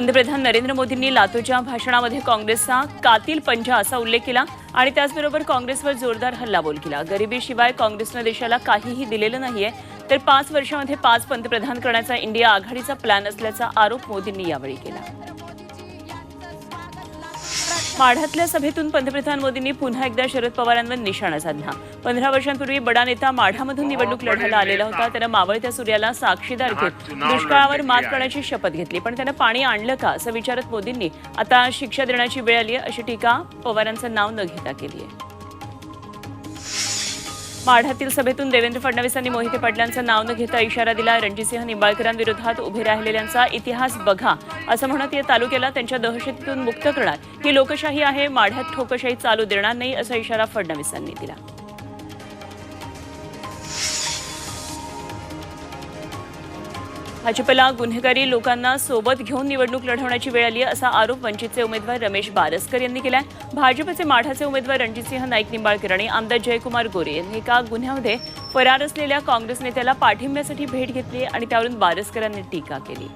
पंतप्रधान नरेंद्र मोदींनी लातूरच्या भाषणामध्ये काँग्रेसचा कातील पंजा असा उल्लेख केला आणि त्याचबरोबर काँग्रेसवर जोरदार हल्लाबोल केला. गरिबीशिवाय काँग्रेसनं देशाला काहीही दिलेलं नाहीये तर पाच वर्षामध्ये पाच पंतप्रधान करण्याचा इंडिया आघाडीचा प्लॅन असल्याचा आरोप मोदींनी यावेळी केला. माढ्यातल्या सभेतून पंतप्रधान मोदींनी पुन्हा एकदा शरद पवारांवर निशाणा साधला. पंधरा वर्षांपूर्वी बडा नेता माढ्यामधून निवडणूक लढायला आलेला होता. त्यानं मावळत्या सूर्याला साक्षीदार घेत दुष्काळावर मात करण्याची शपथ घेतली. पण त्यानं पाणी आणलं का असं विचारत मोदींनी. आता शिक्षा देण्याची वेळ आली आहे अशी टीका पवारांचं नाव न घेता केली आहे माढ्यातील सभेतून देवेंद्र फडणवीसांनी मोहिते पाटलांचं नाव न घेता इशारा दिला. रणजितसिंह निंबाळकरांविरोधात उभे राहिलेल्यांचा इतिहास बघा असं म्हणत या तालुक्याला त्यांच्या दहशतीतून मुक्त करणार. ही लोकशाही आहे माढ्यात ठोकशाही चालू देणार नाही असा इशारा फडणवीसांनी दिला. भाजपला गुन्हेगारी लोकांना सोबत घेऊन निवडणूक लढवण्याची वेळ आली असा आरोप वंचितचे उमेदवार रमेश बारसकर यांनी केलाय. भाजपचे माढाचे उमेदवार रणजितसिंह नाईक निंबाळकर आणि आमदार जयकुमार गोरे यांनी एका गुन्ह्यामध्ये फरार असलेल्या काँग्रेस नेत्याला पाठिंब्यासाठी भेट घेतली आणि त्यावरून बारसकरांनी टीका केली.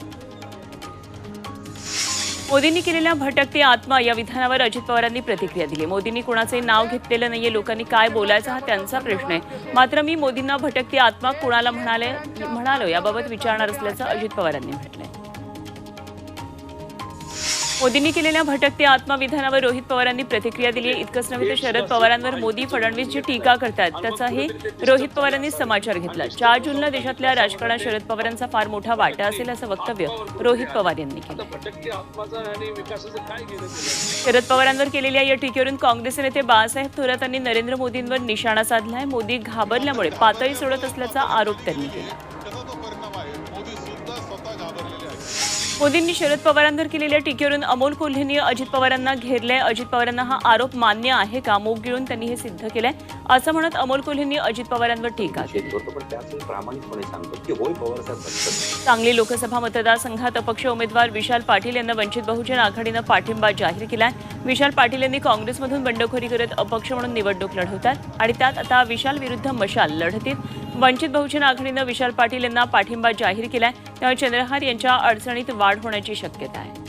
मोदींनी केलेल्या भटकती आत्मा या विधानावर अजित पवारांनी प्रतिक्रिया दिली. मोदींनी कुणाचे नाव घेतलेलं नाहीये लोकांनी काय बोलायचं हा त्यांचा प्रश्न आहे. मात्र मी मोदींना भटकती आत्मा कुणाला म्हणाले म्हणालो याबाबत विचारणार असल्याचं अजित पवारांनी म्हटलंय. मोदींनी केलेल्या भटकत्या आत्मविधानावर रोहित पवारांनी प्रतिक्रिया दिली आहे. इतकंच नव्हे तर शरद पवारांवर मोदी फडणवीस जी टीका करतात. त्याचाही रोहित पवारांनी समाचार घेतला. चार जूनला देशातल्या राजकारणात शरद पवारांचा फार मोठा वाटा असेल असं वक्तव्य रोहित पवार यांनी केलं. शरद पवारांवर केलेल्या या टीकेवरून काँग्रेस नेते बाळासाहेब थोरातांनी नरेंद्र मोदींवर निशाणा साधलाय. मोदी घाबरल्यामुळे पातळी सोडत असल्याचा आरोप त्यांनी केला. मोदींनी शरद पवारांवर केलेल्या टीकेवरून अमोल कोल्हेंनी अजित पवारांना घेरलंय. अजित पवारांना हा आरोप मान्य आहे का? मूग गिळून त्यांनी हे सिद्ध केलंय. असं म्हणत अमोल कोल्हेंनी अजित पवारांवर टीका सांगली लोकसभा मतदारसंघात अपक्ष उमेदवार विशाल पाटील यांना वंचित बहुजन आघाडीनं पाठिंबा जाहीर केलाय. विशाल पाटील यांनी काँग्रेसमधून बंडखोरी करत अपक्ष म्हणून निवडणूक लढवतात आणि त्यात आता विशाल विरुद्ध मशाल लढतीत. वंचित बहुजन आघाडीनं विशाल पाटील यांना पाठिंबा जाहीर केलाय. त्यामुळे चंद्रहार यांच्या अडचणीत वाढ होण्याची शक्यता आहे.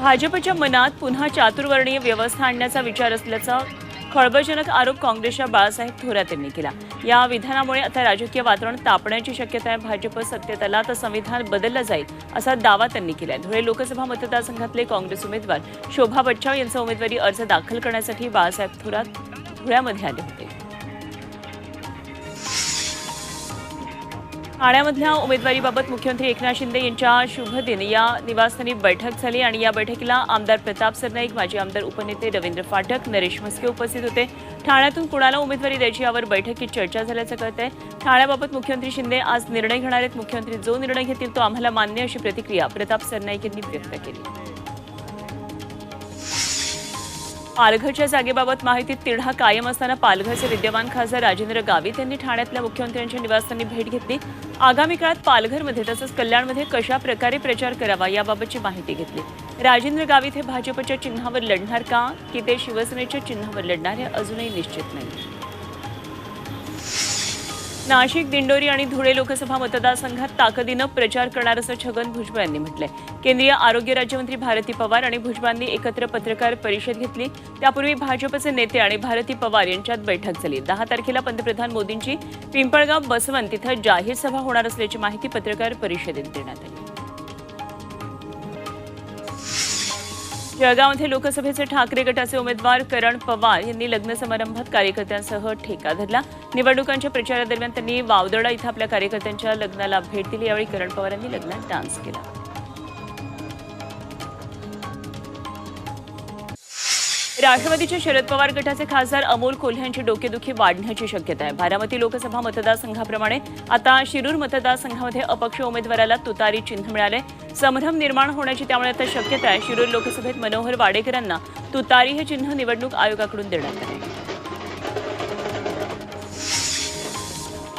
भाजपच्या मनात पुन्हा चातुर्वर्णीय व्यवस्था आणण्याचा विचार असल्याचा खळबळजनक आरोप काँग्रेसच्या बाळासाहेब थोरात यांनी केला. या विधानामुळे आता राजकीय वातावरण तापण्याची शक्यता आहे. भाजप सत्तेत आला तर संविधान बदललं जाईल असा दावा त्यांनी केलाय. धुळे लोकसभा मतदारसंघातले काँग्रेस उमेदवार शोभा बच्चाव यांचा उमेदवारी अर्ज दाखल करण्यासाठी बाळासाहेब थोरात धुळ्यामध्ये आले होते. ठाण्यामधल्या उमेदवारीबाबत मुख्यमंत्री एकनाथ शिंदे यांच्या शुभदिन या निवासस्थानी बैठक झाली आणि या बैठकीला आमदार प्रताप सरनाईक माजी आमदार उपनेते रवींद्र फाटक नरेश म्हस्के उपस्थित होते. ठाण्यातून कुणाला उमेदवारी द्यायची यावर बैठकीत चर्चा झाल्याचं कळतंय ठाण्याबाबत मुख्यमंत्री शिंदे आज निर्णय घेणार आहेत. मुख्यमंत्री जो निर्णय घेतील तो आम्हाला मान्य अशी प्रतिक्रिया प्रताप सरनाईक यांनी व्यक्त केली. पालघरच्या जागेबाबत माहितीत तिढा कायम असताना पालघरचे विद्यमान खासदार राजेंद्र गावित यांनी ठाण्यातल्या मुख्यमंत्र्यांच्या निवासस्थानी भेट घेतली. आगामी काळात पालघरमध्ये तसंच कल्याणमध्ये कशा प्रकारे प्रचार करावा याबाबतची माहिती घेतली. राजेंद्र गावित हे भाजपच्या चिन्हावर लढणार का? की ते शिवसेनेच्या चिन्हावर लढणार हे अजूनही निश्चित नाही. नाशिक दिंडोरी आणि धुळे लोकसभा मतदारसंघात ताकदीनं प्रचार करणार असं छगन भुजबळ यांनी म्हटलंय. केंद्रीय आरोग्य राज्यमंत्री भारती पवार आणि भुजबळांनी एकत्र पत्रकार परिषद घेतली. त्यापूर्वी भाजपचे नेते आणि भारती पवार यांच्यात बैठक झाली. दहा तारखेला पंतप्रधान मोदींची पिंपळगाव बसवंत तिथं जाहीर सभा होणार असल्याची माहिती पत्रकार परिषदेत देण्यात आली. जळगावमध्ये लोकसभेचे ठाकरे गटाचे उमेदवार करण पवार यांनी लग्न समारंभात कार्यकर्त्यांसह ठेका धरला. निवडणुकांच्या प्रचारादरम्यान त्यांनी वावदडा इथं आपल्या कार्यकर्त्यांच्या लग्नाला भेट दिली. यावेळी करण पवार यांनी लग्नात डान्स केला. राष्ट्रवादीचे शरद पवार गटाचे खासदार अमोल कोल्हे यांची डोकेदुखी वाढण्याची शक्यता आहे. बारामती लोकसभा मतदारसंघाप्रमाणे आता शिरूर मतदारसंघामध्ये अपक्ष उमेदवाराला तुतारी चिन्ह मिळाले. संभ्रम निर्माण होण्याची त्यामुळे आता शक्यता आहे. शिरूर लोकसभेत मनोहर वाडेकरांना तुतारी हे चिन्ह निवडणूक आयोगाकडून देण्यात आले.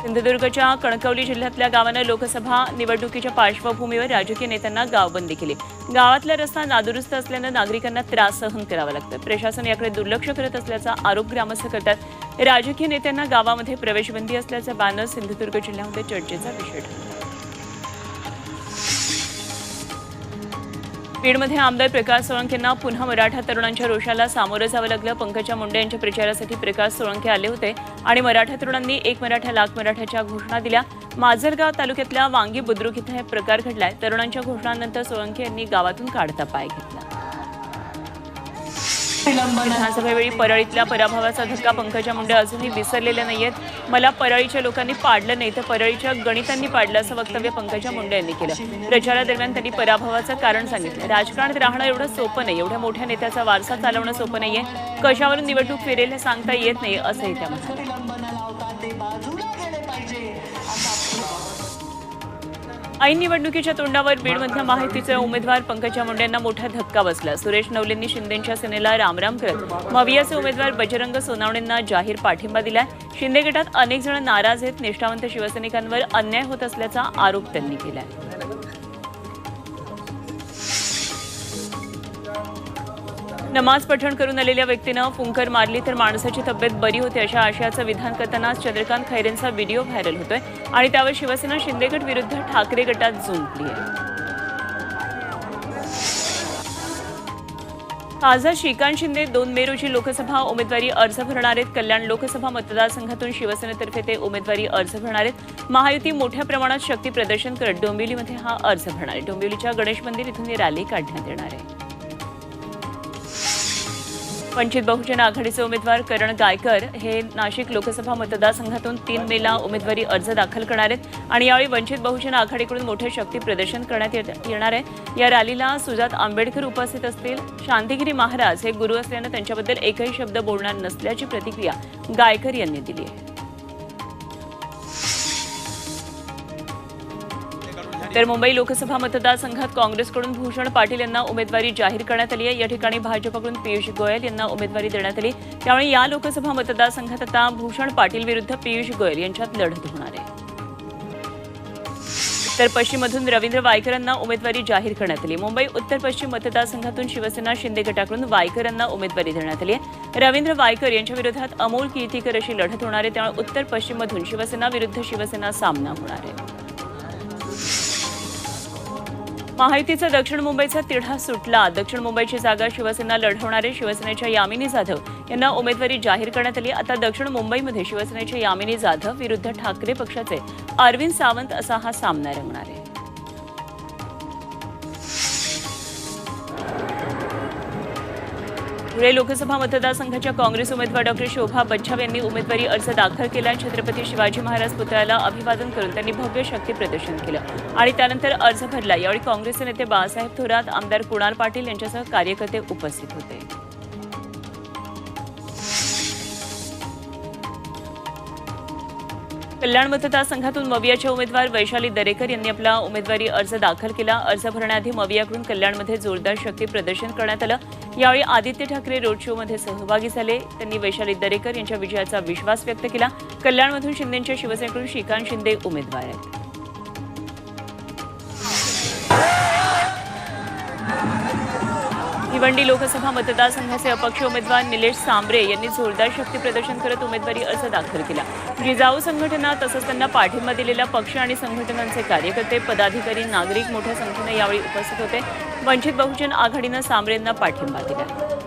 सिंधुदुर्गच्या कणकवली जिल्ह्यातल्या गावानं लोकसभा निवडणुकीच्या पार्श्वभूमीवर राजकीय नेत्यांना गावबंदी केली. गावातला रस्ता नादुरुस्त असल्यानं नागरिकांना त्रास सहन करावा लागतो प्रशासन याकडे दुर्लक्ष करत असल्याचा आरोप ग्रामस्थ करतात. राजकीय नेत्यांना गावामध्ये प्रवेशबंदी असल्याचा बॅनर सिंधुदुर्ग जिल्ह्यामध्ये चर्चेचा विषय ठरला. बीडमध्ये आमदार प्रकाश सोळंके यांना पुन्हा मराठा तरुणांच्या रोषाला सामोरं जावं लागलं. पंकजा मुंडे यांच्या प्रचारासाठी प्रकाश सोळंके आले होते आणि मराठा तरुणांनी एक मराठा लाख मराठाच्या घोषणा दिल्या. माजलगाव तालुक्यातल्या वांगी बुद्रुक इथं हे प्रकार घडलाय. तरुणांच्या घोषणांनंतर सोळंके यांनी गावातून काढता पाय घेतला. विधानसभेवेळी परळीतल्या पराभवाचा धक्का पंकजा मुंडे अजूनही विसरलेले आहेत मला परळीच्या लोकांनी पाडलं नाही तर परळीच्या गणितांनी पाडलं असं वक्तव्य पंकजा मुंडे यांनी केलं. प्रचारादरम्यान त्यांनी पराभवाचं कारण सांगितलं. राजकारणात राहणं एवढं सोपं नाही एवढ्या मोठ्या नेत्याचा वारसा चालवणं सोपं नाहीये. कशावरून निवडणूक फिरेल हे सांगता येत नाही असंही त्या म्हणाल्या. ऐन निवडणुकीच्या तोंडावर बीडमधल्या माहितीचे उमेदवार पंकजा मुंडेंना मोठा धक्का बसला. सुरेश नवलेंनी शिंदेच्या सेनेला रामराम करत मवियाचे उमेदवार बजरंग सोनावणेंना जाहीर पाठिंबा दिलाय. शिंदे गटात अनेक जण नाराज आहेत. निष्ठावंत शिवसैनिकांवर अन्याय होत असल्याचा आरोप त्यांनी केलाय. नमाज पठण करून आलेल्या व्यक्तीनं फुंकर मारली तर माणसाची तब्येत बरी होते अशा आशयाचं विधान करताना चंद्रकांत खैरेंचा व्हिडिओ व्हायरल होतोय. आणि त्यावर शिवसेना शिंदे गट विरुद्ध ठाकरे गटात जुंपली आहे. खासदार श्रीकांत शिंदे दोन मे रोजी लोकसभा उमेदवारी अर्ज भरणार आहेत. कल्याण लोकसभा मतदारसंघातून शिवसेनेतर्फे ते उमेदवारी अर्ज भरणार आहेत. महायुती मोठ्या प्रमाणात शक्ती प्रदर्शन करत डोंबिवलीमध्ये हा अर्ज भरणार आहे. डोंबिवलीच्या गणेश मंदिर इथून ही रॅली काढण्यात येणार आहे. वंचित बहुजन आघाडीचे उमेदवार करण गायकर हे नाशिक लोकसभा मतदारसंघातून तीन मेला उमेदवारी अर्ज दाखल करणार आहेत आणि यावेळी वंचित बहुजन आघाडीकडून मोठे शक्ती प्रदर्शन करण्यात येत- येणार आहे. या रॅलीला सुजात आंबेडकर उपस्थित असतील. शांतिगिरी महाराज हे गुरु असल्यानं त्यांच्याबद्दल एकही शब्द बोलणार नसल्याची प्रतिक्रिया गायकर यांनी दिली आहे. तर मुंबई लोकसभा मतदारसंघात काँग्रेसकडून भूषण पाटील यांना उमेदवारी जाहीर करण्यात आली आहे. या ठिकाणी भाजपकडून पियुष गोयल यांना उमेदवारी देण्यात आली. त्यामुळे या लोकसभा मतदारसंघात आता भूषण पाटील विरुद्ध पियुष गोयल यांच्यात लढत होणार आहे. तर पश्चिममधून रवींद्र वायकर यांना उमेदवारी जाहीर करण्यात आली. मुंबई उत्तर पश्चिम मतदारसंघातून शिवसेना शिंदे गटाकडून वायकर यांना उमेदवारी देण्यात आली आहे. रवींद्र वायकर यांच्या विरोधात अमोल कीर्तीकर अशी लढत होणार आहे. त्यामुळे उत्तर पश्चिममधून शिवसेना विरुद्ध शिवसेना सामना होणार आहे. महायुतीचा दक्षिण मुंबईचा तिढा सुटला. दक्षिण मुंबईची जागा शिवसेना लढवणारे शिवसेनेच्या यामिनी जाधव यांना उमेदवारी जाहीर करण्यात आली. आता दक्षिण मुंबईमध्ये शिवसेनेच्या यामिनी जाधव विरुद्ध ठाकरे पक्षाचे अरविंद सावंत असा हा सामना रंगणार आहे. धुळे लोकसभा मतदारसंघाच्या काँग्रेस उमेदवार डॉक्टर शोभा बच्छाव यांनी उमेदवारी अर्ज दाखल केला. छत्रपती शिवाजी महाराज पुतळ्याला अभिवादन करून त्यांनी भव्य शक्ती प्रदर्शन केलं आणि त्यानंतर अर्ज भरला. यावेळी काँग्रेसचे नेते बाळासाहेब थोरात आमदार कुणाल पाटील यांच्यासह कार्यकर्ते उपस्थित होते. कल्याण मतदारसंघातून मवियाच्या उमेदवार वैशाली दरेकर यांनी आपला उमेदवारी अर्ज दाखल केला. अर्ज भरण्याआधी मवियाकडून कल्याणमध्ये जोरदार शक्ती प्रदर्शन करण्यात आलं. यावेळी आदित्य ठाकरे रोड शोमध्ये सहभागी झाले. त्यांनी वैशाली दरेकर यांच्या विजयाचा विश्वास व्यक्त केला. कल्याणमधून शिंदेच्या शिवसेनेकडून श्रीकांत शिंदे उमेदवार आहेत. भिवंडी लोकसभा मतदारसंघाचे अपक्ष उमेदवार निलेश सांबरे यांनी जोरदार शक्ती प्रदर्शन करत उमेदवारी अर्ज दाखल केला. जिजाऊ संघटना तसंच त्यांना पाठिंबा दिलेल्या पक्ष आणि संघटनांचे कार्यकर्ते पदाधिकारी नागरिक मोठ्या संख्येनं यावेळी उपस्थित होते. वंचित बहुजन आघाडीनं सांबरे यांना पाठिंबा दिला.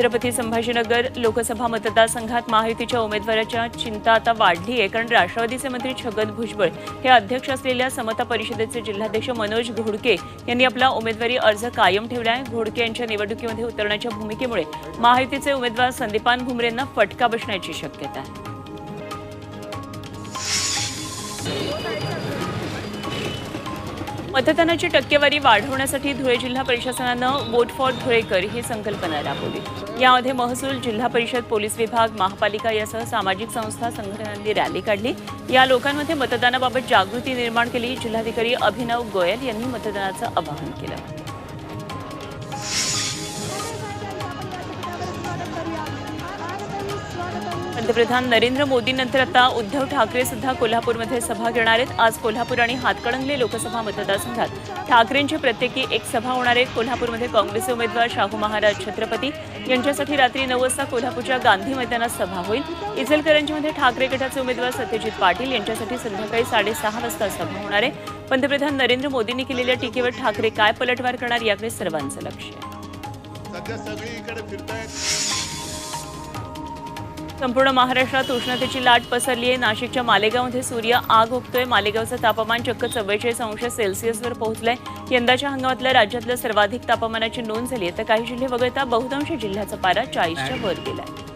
छत्रपती संभाजीनगर लोकसभा मतदारसंघात महायुतीच्या उमेदवाराच्या चिंता आता वाढली आहे कारण राष्ट्रवादीचे मंत्री छगन भुजबळ हे अध्यक्ष असलेल्या समता परिषदेचे जिल्हाध्यक्ष मनोज घोडके यांनी आपला उमेदवारी अर्ज कायम ठेवला आहे घोडके यांच्या निवडणुकीमध्ये उतरण्याच्या भूमिकेमुळे महायुतीचे उमेदवार संदीपान भुमरेंना फटका बसण्याची शक्यता आहे. मतदानाची टक्केवारी वाढवण्यासाठी धुळे जिल्हा प्रशासनानं वोट फॉर धुळेकर ही संकल्पना राबवली. यामध्ये महसूल जिल्हा परिषद पोलीस विभाग महापालिका यासह सामाजिक संस्था संघटनांनी रॅली काढली. या लोकांमध्ये मतदानाबाबत जागृती निर्माण केली. जिल्हाधिकारी अभिनव गोयल यांनी मतदानाचं आवाहन केलं. पंतप्रधान नरेंद्र मोदींनंतर आता उद्धव ठाकरे सुद्धा कोल्हापूरमध्ये सभा घेणार आहेत. आज कोल्हापूर आणि हातकणंगले लोकसभा मतदारसंघात ठाकरेंची प्रत्येकी एक सभा होणार आहे. कोल्हापूरमध्ये काँग्रेसचे उमेदवार शाहू महाराज छत्रपती यांच्यासाठी रात्री नऊ वाजता कोल्हापूरच्या गांधी मैदानात सभा होईल. इचलकरंजीमध्ये ठाकरे गटाचे उमेदवार सत्यजित पाटील यांच्यासाठी संध्याकाळी साडेसहा वाजता सभा होणार आहे. पंतप्रधान नरेंद्र मोदींनी केलेल्या टीकेवर ठाकरे काय पलटवार करणार याकडे सर्वांचं लक्ष आहे. फिरतायत. संपूर्ण महाराष्ट्रात उष्णतेची लाट पसरली आहे. नाशिकच्या मालेगावमध्ये सूर्य आग उगतोय. मालेगावचं तापमान चक्क चव्वेचाळीस अंश सेल्सिअसवर पोहोचलंय. यंदाच्या हंगामातल्या राज्यातलं सर्वाधिक तापमानाची नोंद झाली आहे. तर काही जिल्हे वगळता बहुतांश जिल्ह्याचा पारा चाळीसच्या वर गेलाय.